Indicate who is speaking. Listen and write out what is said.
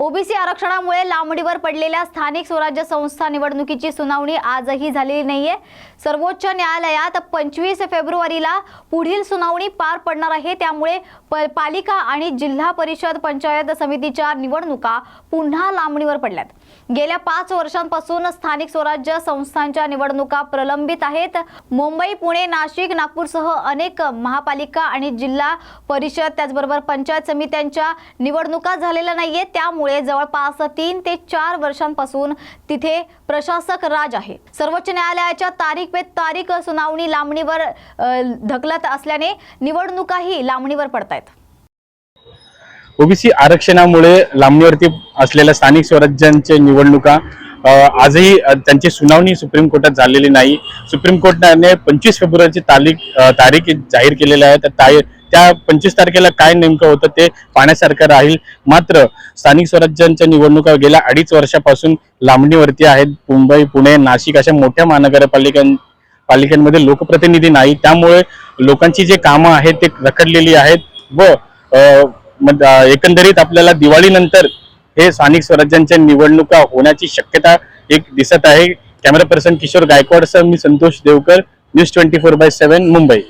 Speaker 1: OBC आरक्षणामुळे लांबणीवर पडलेल्या स्थानिक स्वराज्य संस्था निवडणुकीची सुनावणी आजही झालेली नाहीये. सर्वोच्च न्यायालयात पंचवीस फेब्रुवारीला पुढील सुनावणी पार पडणार आहे. त्यामुळे प- पालिका आणि जिल्हा परिषद पंचायत समितीच्या निवडणुका पुन्हा लांबणीवर पडल्यात. गेल्या पाच वर्षांपासून स्थानिक स्वराज्य संस्थांच्या निवडणुका प्रलंबित आहेत. मुंबई पुणे नाशिक नागपूरसह अनेक महापालिका आणि जिल्हा परिषद त्याचबरोबर पंचायत समित्यांच्या निवडणुका झालेल्या नाहीये त्यामुळे जवळपास तीन ते चार वर्षांपासून तिथे प्रशासक राज आहे. सर्वोच्च न्यायालयाच्या तारीख पे तारीख सुनावणी लांबणीवर ढकलत असल्याने निवडणुकाही लांबणीवर पडतायत.
Speaker 2: ओबीसी आरक्षणामुळे लांबणीवरती असलेल्या स्थानिक स्वराज्यांच्या निवडणुका आजही त्यांची सुनावणी सुप्रीम कोर्टात झालेली नाही. सुप्रीम कोर्टाने पंचवीस फेब्रुवारीची तारीख तारीख जाहीर केलेली आहे. तर ताई- त्या पंचवीस तारखेला काय नेमकं होतं ते पाहण्यासारखं राहील. मात्र स्थानिक स्वराज्यांच्या निवडणुका गेल्या अडीच वर्षापासून लांबणीवरती आहेत. मुंबई पुणे नाशिक अशा मोठ्या महानगरपालिकां पालिकांमध्ये लोकप्रतिनिधी नाही. त्यामुळे लोकांची जे कामं आहेत ते रखडलेली आहेत व एकंदरीत आपल्याला दिवाळीनंतर हे स्थानिक स्वराज्यांच्या निवडणुका होण्याची शक्यता एक दिसत आहे. कॅमेरा पर्सन किशोर गायकवाडसह मी Santosh Devkar news twenty four by seven Mumbai.